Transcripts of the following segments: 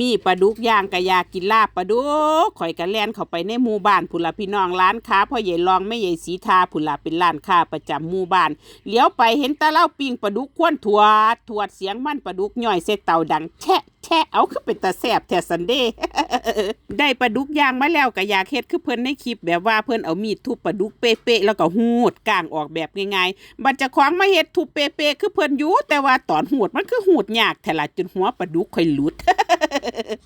มีปลาดุกย่างกะยากินลาบปลาดุกข่อยกะแล่นเข้าไปในหมู่บ้านพุ่นละพี่น้องร้านค้าพ่อใหญ่รองแม่ใหญ่สีทาพุ่นละเป็นร้านค้าประจำหมู่บ้านเลี้ยวไปเห็นตาเล่าปิ้งปลาดุกควนถวดถวดเสียงมันปลาดุกย่อยเสเตาดังแชะแชะเอาคือเป็นตาแสบแทสันเดได้ปลาดุกย่างมาแล้วก็อยากเฮ็ดคือเพิ่นในคลิปแบบว่าเพิ่นเอามีดทุบปลาดุกเป๊ะๆแล้วก็หูดก้างออกแบบง่ายๆบัดจะคว้างมาเฮ็ดทุบเป๊ะๆคือเพิ่นอยู่แต่ว่าตอนหูดมันคือหูดยากแท้ละจนหัวปลาดุกค่อยหลุด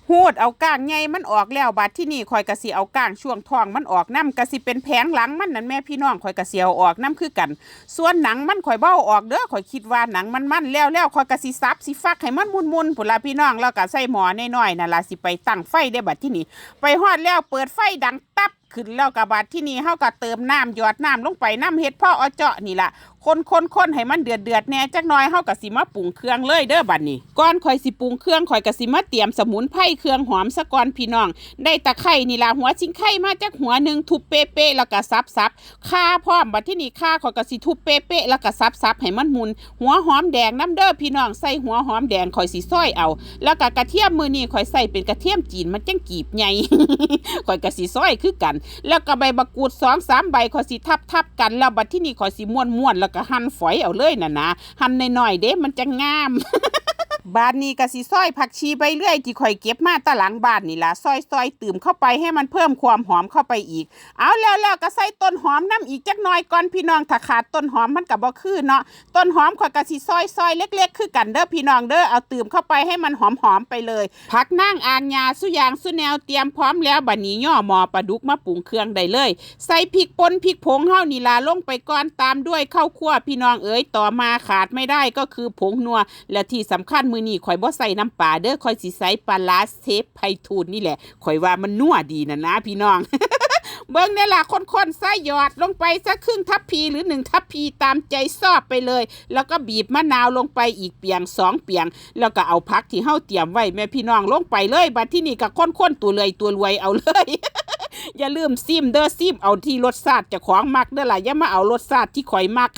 หูดเอาก้างใหญ่มันออกแล้วบัดที่นี่ข่อยก็สิเอาก้างช่วงท้องมันออกนํก็สิเป็นแผงหลังมันนั่นแม่พี่น้องข่อยก็สิเอาออกนํคือกัน ส่วนหนังมันข่อยเบ้าออกเด้อข่อยคิดว่าหนังมันมันแล้วแล้วข่อยก็สิซับสิฟักให้มันมุนๆพุ่นล่ะพี่น้องแล้วก็ใส่หม้อน้อยๆนั่นล่ะสิไปตั้งไฟได้บัดที่นี่ไปฮอดแล้วเปิดไฟดังตับขึ้นแล้วก็บัดที่นี่เฮาก็เติมน้ำหยอดน้ำลงไปน้ำเฮ็ดพ่อเอาเจาะนี่ล่ะคนคนคนให้มันเดือดเดือดแน่จักน่อยเฮาก็สิมาปรุงเครื่องเลยเด้อบัดนี้ก่อนข่อยสิปรุงเครื่องข่อยก็สิมาเตรียมสมุนไพรเครื่องหอมซะก่อนพี่น้อง ได้ตะไคร่นี่ล่ะหัวชิงไข่มาจากหัวหนึ่งทุบเป๊ะๆแล้วก็ซับซับข่าพร้อมบัดที่นี่ข่าข่อยก็สิทุบเป๊ะๆแล้วก็ซับซับให้มันมุน หัวหอมแดงน้ำเด้อพี่น้องใส่หัวหอมแดงข่อยสิซอยเอา แล้วก็กระเทียมมือนี่ข่อยใส่เป็นกระเทียมจีนมันจังกีบใหญ่ข่อยก็สิซอยคือกัน แล้วก็ใบมะกรูดสองสามใบข่อยสิทับทับกันแล้วบัดที่นี่ข่อยสิม้วนม้วนๆแล้วก็หั่นฝอยเอาเลยน่ะนะหั่นน้อยๆเด้มันจะงาม บ้านนี้ก็สิซอยผักชีไปเรื่อยที่ข่อยเก็บมาตะหลังบ้านนี่ล่ะซอยซอยตื่มเข้าไปให้มันเพิ่มความหอมเข้าไปอีก เอาแล้วแล้วก็ใส่ต้นหอมน้ำอีกจักหน่อยก่อนพี่น้องถ้าขาดต้นหอมมันก็บ่คือเนาะต้นหอมข่อยก็สิซอยซอยเล็ก ๆ คือกันเด้อพี่น้องเด้อเอาตื่มเข้าไปให้มันหอมๆไปเลยผักนางอางยาสุยางสุแนวเตรียมพร้อมแล้วบัดนี้ย่อหมอปลาดุกมาปรุงเครื่องได้เลย ใส่พริกป่นพริกผงเฮานี่ล่ะลงไปก่อนตามด้วยข้าวคั่วพี่น้องเอ๋ยต่อมาขาดไม่ได้ก็คือผงนัวและที่สำคัญมือนี้ข่อยบ่ใส่น้ำปลาเด้อข่อยสิใส่ปลาร้าเซฟไพทูนนี่แหละข่อยว่ามันนัวดีนะนะพี่น้อง เบิ่งเนี่ยล่ะคนๆใส่หยอดลงไปสักครึ่งทัพพีหรือหนึ่งทัพพีตามใจชอบไปเลย แล้วก็บีบมะนาวลงไปอีกเปียงสองเปียง แล้วก็เอาพักที่เฮาเตรียมไว้แม่พี่น้องลงไปเลยบัดที่นี่ก็ค้นๆตัวเลยตัวรวยเอาเลยอย่าลืมซิมเด้อซิมเอาที่รสชาติจะของมักเด้อล่ะอย่ามาเอารสชาติที่ข่อยมัก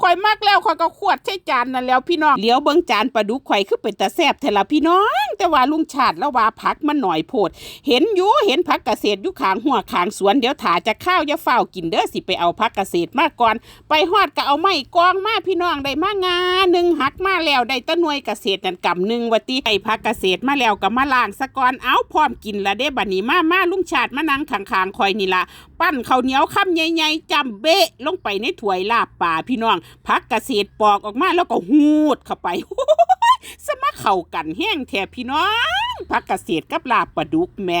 ข่อยมักแล้วข่อยก็ขวดใช้จานนั่นแล้วพี่น้องเลี้ยวเบิ่งจานปลาดุกข่อยคือเป็นตาแซบแท้ละพี่น้อง แต่ว่าลุงชาติแล้วว่าผักมันหน่อยโพด เห็นอยู่เห็นผักเกษตรอยู่ขางหัวขางสวนเดี๋ยวถาจะข้าวอย่าเฝ้ากินเด้อสิไปเอาผักเกษตรมาก่อน ไปฮอดก็เอาไม้กองมาพี่น้องได้มางาหนึ่งหักมาแล้วได้ตะนวยเกษตรนั่นกำหนึ่งวะติไอ้ผักเกษตรมาแล้วก็มาล้างสะก่อนเอาพร้อมกินละเด้บัดนี้มามาลุงชาติมานั่งขางๆข่อยนี่ละปั้นข้าวเหนียวคำใหญ่ๆจำเบะลงไปในถ้วยลาบป่าพี่น้องพักกเกษตรปอกออกมาแล้วก็หูดเข้าไปสมาเข้ากันแห้งแทบพี่น้องพักกเกษตรกับลาปลาดุกแม่